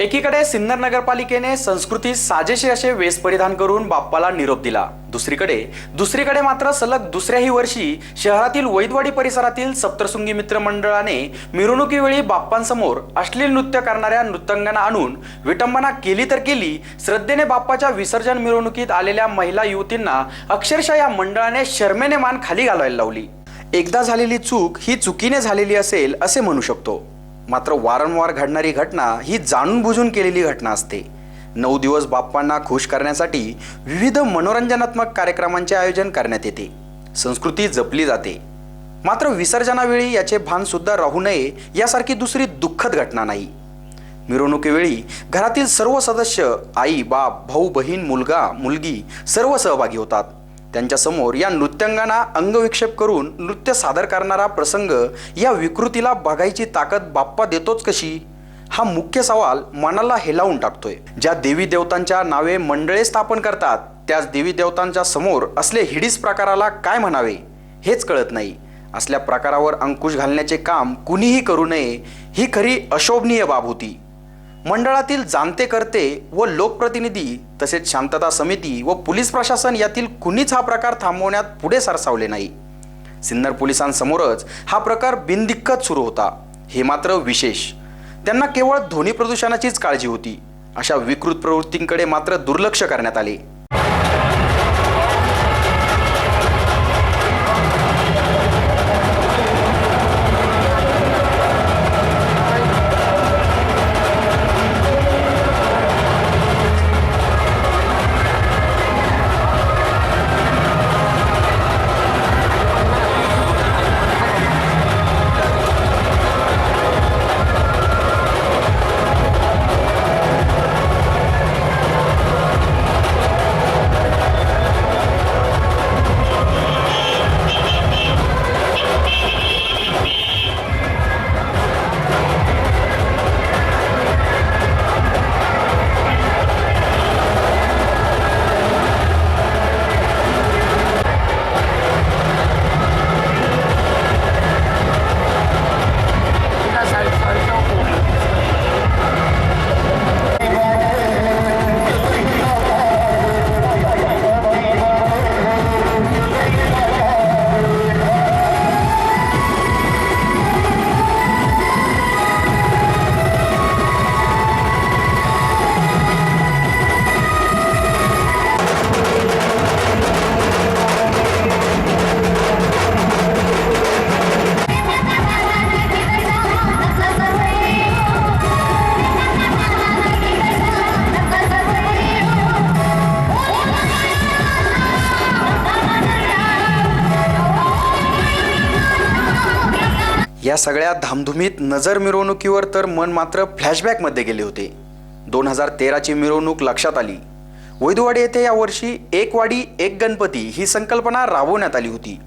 एकीकडे सिन्नर नगरपालिकेने संस्कृती साजेशी असे वेश परिधान करून बाप्पाला निरोप दिला. दुसरीकडे दुसरीकडे मात्र सलग दुसऱ्याही वर्षी शहरातील वैदवाडी परिसरातील सप्तशृंगी मित्र मंडळाने मिरवणुकीवेळी बाप्पांसमोर अश्लील नृत्य करणाऱ्या नृत्यांगना आणून विटंबना केली तर केली श्रद्धेने बाप्पाच्या विसर्जन मिरवणुकीत आलेल्या महिला युवतींना अक्षरशः या मंडळाने शर्मेने मान खाली घालायला लावली. एकदा झालेली चूक ही चुकीने झालेली असेल असे म्हणू शकतो. मात्र वारंवार घडणारी घटना ही जाणून बुजून केलेली घटना असते. नऊ दिवस बाप्पांना खुश करण्यासाठी विविध मनोरंजनात्मक कार्यक्रमांचे आयोजन करण्यात येते. संस्कृती जपली जाते. मात्र विसर्जनावेळी याचे भानसुद्धा राहू नये यासारखी दुसरी दुःखद घटना नाही. मिरवणुकीवेळी घरातील सर्व सदस्य आई बाप भाऊ बहीण मुलगा मुलगी सर्व सहभागी होतात. त्यांच्यासमोर या नृत्यांगांना अंगविक्षेप करून नृत्य सादर करणारा प्रसंग या विकृतीला बघायची ताकद बाप्पा देतोच कशी? हा मुख्य सवाल मनाला हेलावून टाकतोय. ज्या देवी देवतांच्या नावे मंडळे स्थापन करतात त्याच देवी देवतांच्या समोर असले हिडीस प्रकाराला काय म्हणावे? हेच कळत नाही. असल्या प्रकारावर अंकुश घालण्याचे काम कुणीही करू नये ही खरी अशोभनीय बाब होती. मंडळातील जाणते करते व लोकप्रतिनिधी तसेच शांतता समिती व पोलीस प्रशासन यातील कुणीच हा प्रकार थांबवण्यात पुढे सरसावले नाही. सिन्नर पोलिसांसमोरच हा प्रकार बिनदिक्कत सुरू होता. हे मात्र विशेष. त्यांना केवळ ध्वनी प्रदूषणाचीच काळजी होती. अशा विकृत प्रवृत्तींकडे मात्र दुर्लक्ष करण्यात आले. या सगळ्या धामधुमीत नजर मिरवणुकीवर तर मन मात्र फ्लॅशबॅकमध्ये गेले होते. दोन हजार तेराची मिरवणूक लक्षात आली. वैदवाडी येथे यावर्षी एक वाडी एक गणपती ही संकल्पना राबवण्यात आली होती.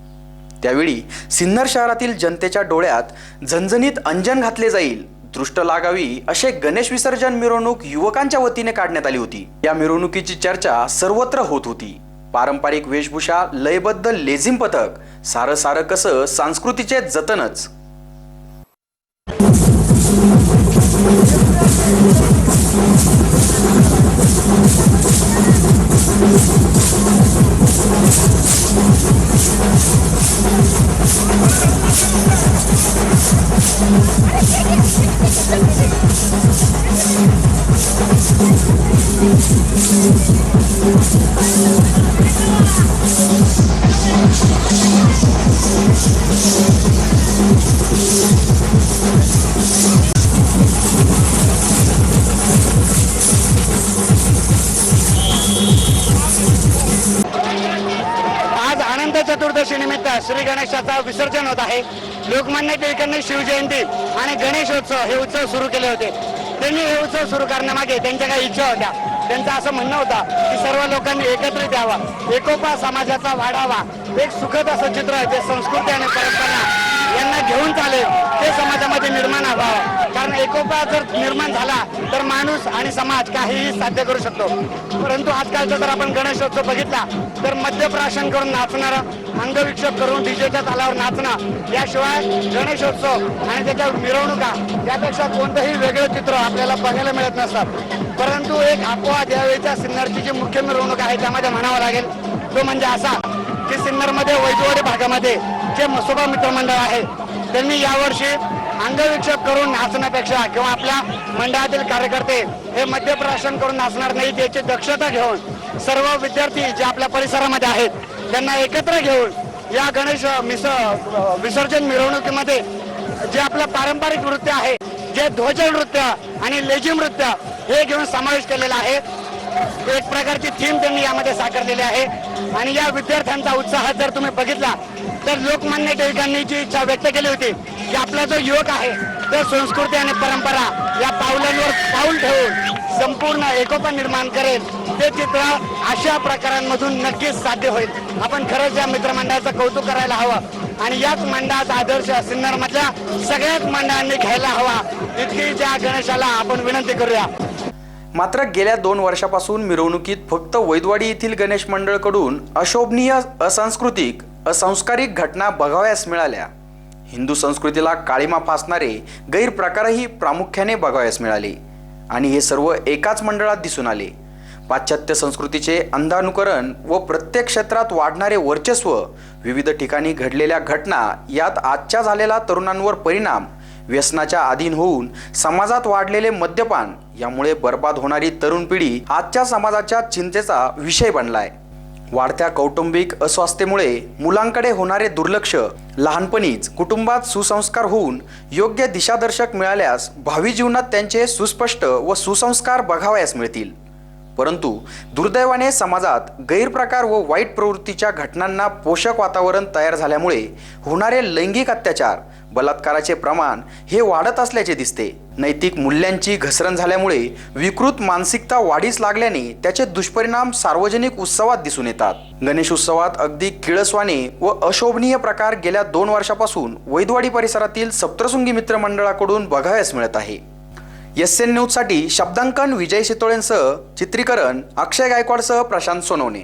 त्यावेळी सिन्नर शहरातील जनतेच्या डोळ्यात झणझणीत अंजन घातले जाईल दृष्ट लागावी असे गणेश विसर्जन मिरवणूक युवकांच्या वतीने काढण्यात आली होती. या मिरवणुकीची चर्चा सर्वत्र होत होती. पारंपरिक वेशभूषा लयबद्ध लेझिम पथक सारं सारं कसं संस्कृतीचे जतनच. चतुर्दशीनिमित्त चतुर्दशी निमित्त श्री गणेशाचा विसर्जन होत आहे. लोकमान्य टिळकांनी शिवजयंती आणि गणेशोत्सव हे उत्सव सुरू केले होते. त्यांनी हे उत्सव सुरू करण्यामागे त्यांच्या काही इच्छा होत्या. त्यांचं असं म्हणणं होतं की सर्व लोकांनी एकत्रित यावं. एकोपा समाजाचा वाढावा. एक सुखद असं चित्र जे संस्कृती आणि परंपरा यांना घेऊन चालेल ते समाजामध्ये निर्माण व्हावं. एकोपा जर निर्माण झाला तर माणूस आणि समाज काहीही साध्य करू शकतो. परंतु आजकालचा जर आपण गणेशोत्सव बघितला तर मद्यप्राशन करून नाचणारं अंगविक्षेप करून डीजेच्या तालावर नाचणं याशिवाय गणेशोत्सव आणि त्याच्या मिरवणुका यापेक्षा कोणतंही वेगळं चित्र आपल्याला बघायला मिळत नसतात. परंतु एक अपवाद यावेळीच्या सिन्नरची जी मुख्य मिरवणूक आहे त्यामध्ये म्हणावं लागेल तो म्हणजे असा की सिन्नरमध्ये वैजवाडी भागामध्ये जे मसोबा मित्रमंडळ आहे त्यांनी यावर्षी अंगविक्षेप करून नाचण्यापेक्षा किंवा आपल्या मंडळातील कार्यकर्ते हे मद्यप्राशन करून नाचणार नाहीत याची दक्षता घेऊन सर्व विद्यार्थी जे आपल्या परिसरामध्ये आहेत त्यांना एकत्र घेऊन या गणेश मिस विसर्जन मिरवणुकीमध्ये जे आपलं पारंपरिक नृत्य आहे जे ध्वज नृत्य आणि लेझिम नृत्य हे घेऊन समावेश केलेला आहे. एक प्रकारची थीम त्यांनी यामध्ये साकारलेली आहे. आणि या विद्यार्थ्यांचा उत्साह जर तुम्ही बघितला तर लोकमान्य टिळकांनी जी इच्छा व्यक्त केली होती की आपला जो युवक आहे तो संस्कृती आणि परंपरा या पावलांवर पाऊल ठेवून संपूर्ण एकोपा निर्माण करेल ते चित्र अशा प्रकारांमधून नक्कीच साध्य होईल. आपण खरंच या मित्रमंडळाचं कौतुक करायला हवं आणि याच मंडळाचा आदर्श सिन्नरमधल्या सगळ्याच मंडळांनी घ्यायला हवा इतकी ज्या गणेशाला आपण विनंती करूया. मात्र गेल्या दोन वर्षापासून मिरवणुकीत फक्त वैदवाडी येथील गणेश मंडळकडून अशोभनीय असांस्कृतिक असंस्कारिक घटना बघावयास मिळाल्या. हिंदू संस्कृतीला काळीमा फासणारे गैरप्रकारही प्रामुख्याने बघावयास मिळाले. आणि हे सर्व एकाच मंडळात दिसून आले. पाश्चात्य संस्कृतीचे अंधानुकरण व प्रत्येक क्षेत्रात वाढणारे वर्चस्व विविध ठिकाणी घडलेल्या घटना यात आजच्या झालेला तरुणांवर परिणाम व्यसनाच्या अधीन होऊन समाजात वाढलेले मद्यपान यामुळे बर्बाद होणारी तरुण पिढी आजच्या समाजाच्या चिंतेचा विषय बनलाय. वाढत्या कौटुंबिक अस्वास्थ्यामुळे मुलांकडे होणारे दुर्लक्ष लहानपणीच कुटुंबात सुसंस्कार होऊन योग्य दिशादर्शक मिळाल्यास भावी जीवनात त्यांचे सुस्पष्ट व सुसंस्कार बघावयास मिळतील. परंतु दुर्दैवाने समाजात गैरप्रकार व वाईट प्रवृत्तीच्या घटनांना पोषक वातावरण तयार झाल्यामुळे होणारे लैंगिक अत्याचार बलात्काराचे प्रमाण हे वाढत असल्याचे दिसते. नैतिक मूल्यांची घसरण झाल्यामुळे विकृत मानसिकता वाढीस लागल्याने त्याचे दुष्परिणाम सार्वजनिक उत्सवात दिसून येतात. गणेश उत्सवात अगदी किळसवाने व अशोभनीय प्रकार गेल्या दोन वर्षापासून वैदवाडी परिसरातील सप्तशृंगी मित्र मंडळाकडून बघावयास मिळत आहे. एस एन न्यूजसाठी शब्दांकन विजय शितोळेंसह चित्रीकरण अक्षय गायकवाडसह प्रशांत सोनवणे.